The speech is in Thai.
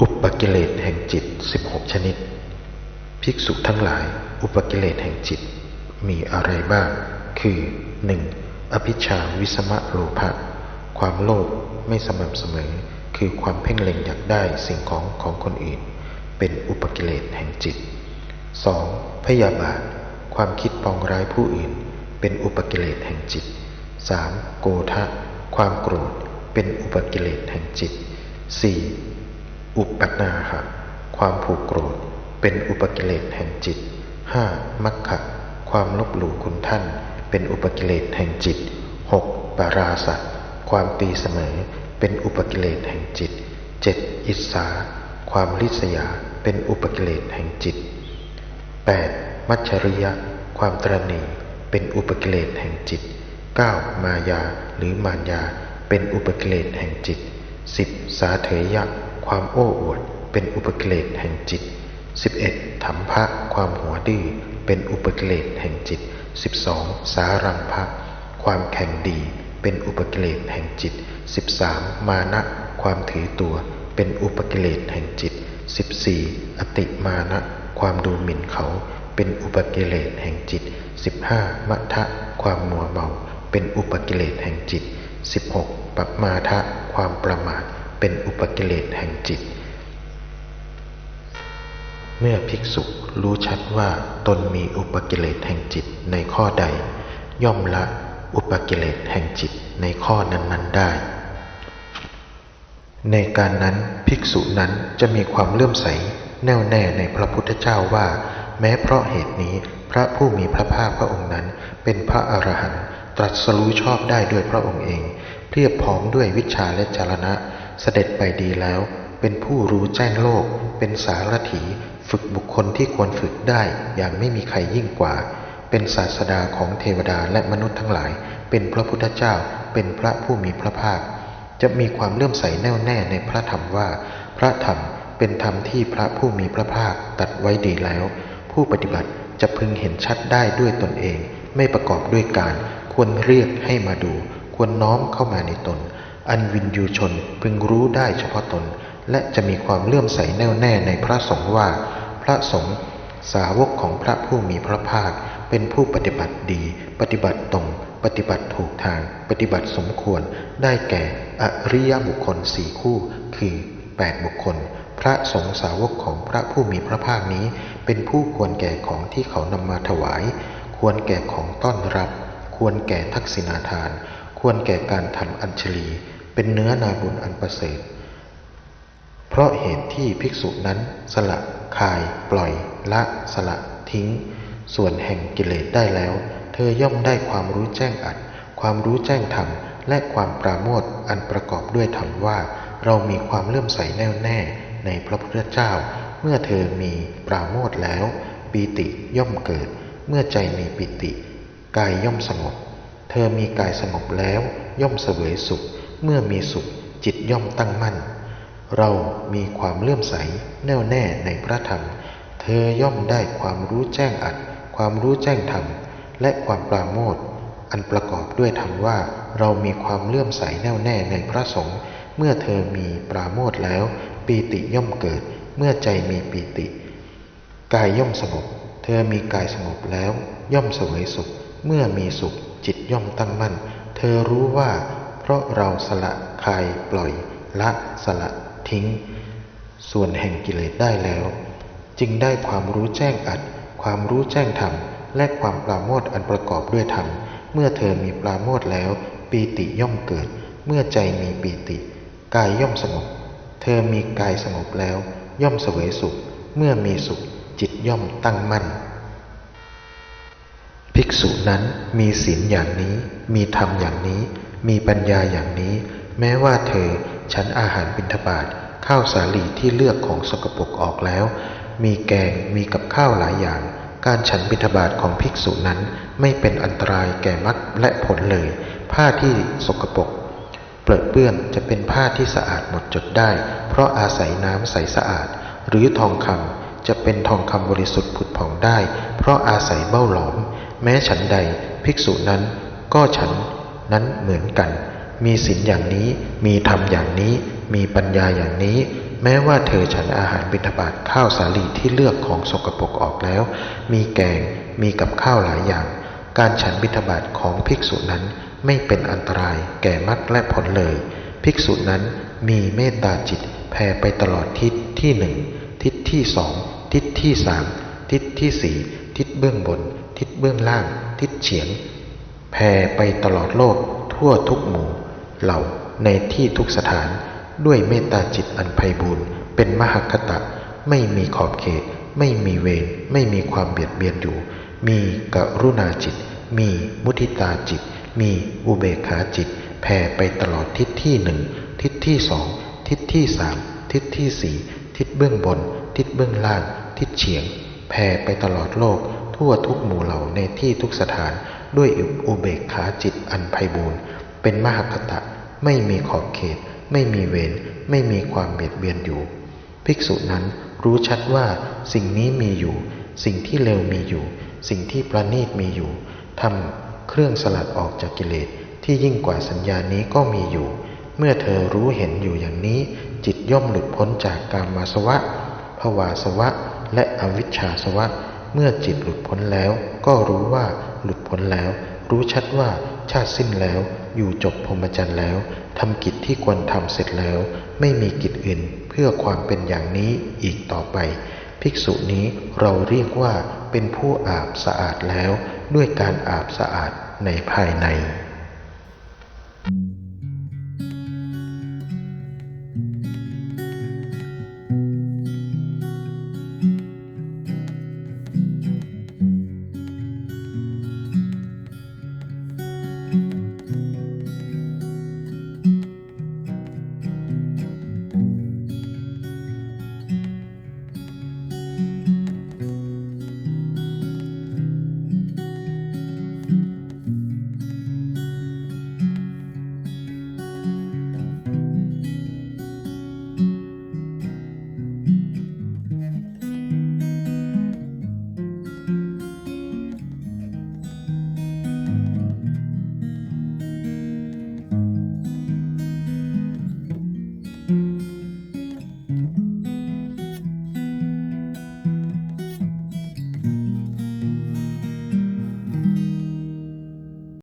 อุปกิเลสแห่งจิต 16 ชนิด ภิกษุทั้งหลาย อุปกิเลสแห่งจิต มีอะไรบ้าง คือ 1. อภิชาวิสมะโลภะความโลภไม่สม่ำเสมอ คือความเพ่งเล็งอยากได้สิ่งของของคนอื่น เป็นอุปกิเลสแห่งจิต 2. พยาบาท ความคิดปองร้ายผู้อื่น เป็นอุปกิเลสแห่งจิต 3. โกทะ ความโกรธ เป็นอุปกิเลสแห่งจิต 4. อุปนาหะความผูกโกรธ เป็นอุปกิเลสแห่งจิต 5. มัคคะความลบหลู่คุณท่าน เป็นอุปกิเลสแห่งจิต 6. ปาราสะความตีเสมอ เป็นอุปกิเลสแห่งจิต 7. อิสสาความลิษยา เป็นอุปกิเลสแห่งจิต 8. มัจฉริยะ ความตรณีเป็นอุปกิเลสแห่งจิต 9. มายาหรือมารยา เป็นอุปกิเลสแห่งจิต 10. สาเถยะ ความโอ้อวด เป็นอุปกิเลสแห่งจิต 11. ถัมภะความหัวดื้อเป็นอุปกิเลสแห่งจิต 12. สารังภะความแข่งดี เป็นอุปกิเลสแห่งจิต 13. มานะ ความถือตัว เป็นอุปกิเลสแห่งจิต 14. อติมานะ ความดูหมิ่นเขา เป็นอุปกิเลสแห่งจิต 15. มัทธะความมัวเมา เป็นอุปกิเลสแห่งจิต 16. ปัปมาทะ ความประมาท เป็นอุปกิเลสแห่งจิต เมื่อภิกษุรู้ชัดว่าตนมีอุปกิเลสแห่งจิตในข้อใด ย่อมละอุปกิเลสแห่งจิตในข้อนั้นๆได้ ในการนั้นภิกษุนั้นจะมีความเลื่อมใสแน่วแน่ในพระพุทธเจ้าว่า แม้เพราะเหตุนี้พระผู้มีพระภาคพระองค์นั้น เป็นพระอรหันต์ตรัสรู้ชอบได้ด้วยพระองค์เองเพียบพร้อมด้วยวิชาและจารณะ เสด็จไปดีแล้ว เป็นผู้รู้แจ้งโลก เป็นสารถีฝึกบุคคลที่ควรฝึกได้อย่างไม่มีใครยิ่งกว่า เป็นศาสดาของเทวดาและมนุษย์ทั้งหลาย เป็นพระพุทธเจ้า เป็นพระผู้มีพระภาค จะมีความเลื่อมใสแน่วแน่ในพระธรรมว่า พระธรรมเป็นธรรมที่พระผู้มีพระภาคตัดไว้ดีแล้ว ผู้ปฏิบัติจะพึงเห็นชัดได้ด้วยตนเอง ไม่ประกอบด้วยการ ควรเรียกให้มาดู ควรน้อมเข้ามาในตน อันวินยูชนพึงรู้ได้เฉพาะตน และจะมีความเลื่อมใสแน่วแน่ในพระสงฆ์ว่า พระสงฆ์สาวกของพระผู้มีพระภาค เป็นผู้ปฏิบัติดี ปฏิบัติตรง ปฏิบัติถูกทาง ปฏิบัติสมควร ได้แก่อริยบุคคลสี่คู่ คือ 8 บุคคล พระสงฆ์สาวกของพระผู้มีพระภาคนี้ เป็นผู้ควรแก่ของที่เขานำมาถวาย ควรแก่ของต้อนรับ ควรแก่ทักษิณาทาน ควรแก่การทำอัญชลีเป็นเนื้อนาบุญอันประเสริฐ เพราะเหตุที่ภิกษุนั้นสละคาย ปล่อย ละสละทิ้ง ส่วนแห่งกิเลสได้แล้ว เธอย่อมได้ความรู้แจ้งอัด ความรู้แจ้งธรรม และความปราโมทอันประกอบด้วยธรรมว่า เรามีความเลื่อมใสแน่วแน่ในพระพุทธเจ้า เมื่อเธอมีปราโมทแล้ว ปีติย่อมเกิด เมื่อใจมีปิติ กายย่อมสงบ เธอมีกายสงบแล้ว ย่อมเสวยสุข เมื่อมีสุขจิตย่อมตั้งมั่น เรามีความเลื่อมใสแน่วแน่ในพระธรรม เธอย่อมได้ความรู้แจ้งอัด ความรู้แจ้งธรรม และความปราโมทอันประกอบด้วยธรรมว่าเรามีความเลื่อมใสแน่วแน่ในพระสงฆ์เมื่อเธอมีปราโมทแล้ว ปีติย่อมเกิด เมื่อใจมีปีติ กายย่อมสงบ เธอมีกายสงบแล้ว ย่อมเสวยสุข เมื่อมีสุข จิตย่อมตั้งมั่น เธอรู้ว่า เพราะเราสละคายปล่อย ละสละทิ้ง ส่วนแห่งกิเลสได้แล้ว จึงได้ความรู้แจ้งอัด ความรู้แจ้งธรรม และความปราโมทอันประกอบด้วยธรรม เมื่อเธอมีปราโมทแล้ว ปีติย่อมเกิด เมื่อใจมีปีติ กายย่อมสงบ เธอมีกายสงบแล้ว ย่อมเสวยสุข เมื่อมีสุข จิตย่อมตั้งมั่น ษุนั้นมีศีลอย่างนี้ มีธรรมอย่างนี้ มีปัญญาอย่างนี้ แม้ว่าเธอฉันอาหารบิณฑบาตข้าวสาลีที่เลือกของสกปรกออกแล้ว มีแกงมีกับข้าวหลายอย่าง การฉันบิณฑบาตของภิกษุนั้นไม่เป็นอันตรายแก่มรรคและผลเลย ผ้าที่สกปรกเปรอเปื้อนจะเป็นผ้าที่สะอาดหมดจดได้ เพราะอาศัยน้ำใสสะอาด หรือทองคำจะเป็นทองคำบริสุทธิ์ผุดผ่องได้ เพราะอาศัยเบ้าหลอม แม้ฉันใด ภิกษุนั้นก็ฉันนั้นเหมือนกัน มีศีลอย่างนี้ มีธรรมอย่างนี้ มีปัญญาอย่างนี้ แม้ว่าเธอฉันอาหารบิณฑบาตข้าวสาลีที่เลือกของสกปรกออกแล้ว มีแกง มีกับข้าวหลายอย่าง การฉันบิณฑบาตของภิกษุนั้นไม่เป็นอันตรายแก่มรรคและผลเลย ภิกษุนั้นมีเมตตาจิตแผ่ไปตลอดทิศที่หนึ่งทิศที่สองทิศที่สามทิศที่สี่ทิศเบื้องบน ทิศเบื้องล่าง ทิศเฉียงแผ่ไปตลอดโลกทั่วทุกหมู่เหล่าในที่ทุกสถานด้วยเมตตาจิตอันไพบูรณ์เป็นมหคตะ ไม่มีขอบเขต ไม่มีเวรไม่มีความเบียดเบียนอยู่ มีกรุณาจิต มีมุทิตาจิต มีอุเบกขาจิต แผ่ไปตลอดทิศที่หนึ่งทิศที่สองทิศที่สามทิศที่สี่ทิศเบื้องบน ทิศเบื้องล่าง ทิศเฉียง แผ่ไปตลอดโลก ทั่วทุกหมู่เหล่าในที่ทุกสถานด้วยอุเบกขาจิตอันไพบูรณ์เป็นมหคตะ ไม่มีขอบเขต ไม่มีเวรไม่มีความเบียดเบียนอยู่ ภิกษุนั้นรู้ชัดว่าสิ่งนี้มีอยู่ สิ่งที่เลวมีอยู่ สิ่งที่ประณีตมีอยู่ทำเครื่องสลัดออกจากกิเลสที่ยิ่งกว่าสัญญานี้ก็มีอยู่ เมื่อเธอรู้เห็นอยู่อย่างนี้ จิตย่อมหลุดพ้นจากกามมาสวะภวาสวะ และอวิชชาสวะ เมื่อจิตหลุดพ้นแล้ว ก็รู้ว่าหลุดพ้นแล้ว รู้ชัดว่าชาติสิ้นแล้ว อยู่จบพรหมจรรย์แล้วทำกิจที่ควรทำเสร็จแล้ว ไม่มีกิจอื่นเพื่อความเป็นอย่างนี้อีกต่อไป ภิกษุนี้เราเรียกว่าเป็นผู้อาบสะอาดแล้ว ด้วยการอาบสะอาดในภายใน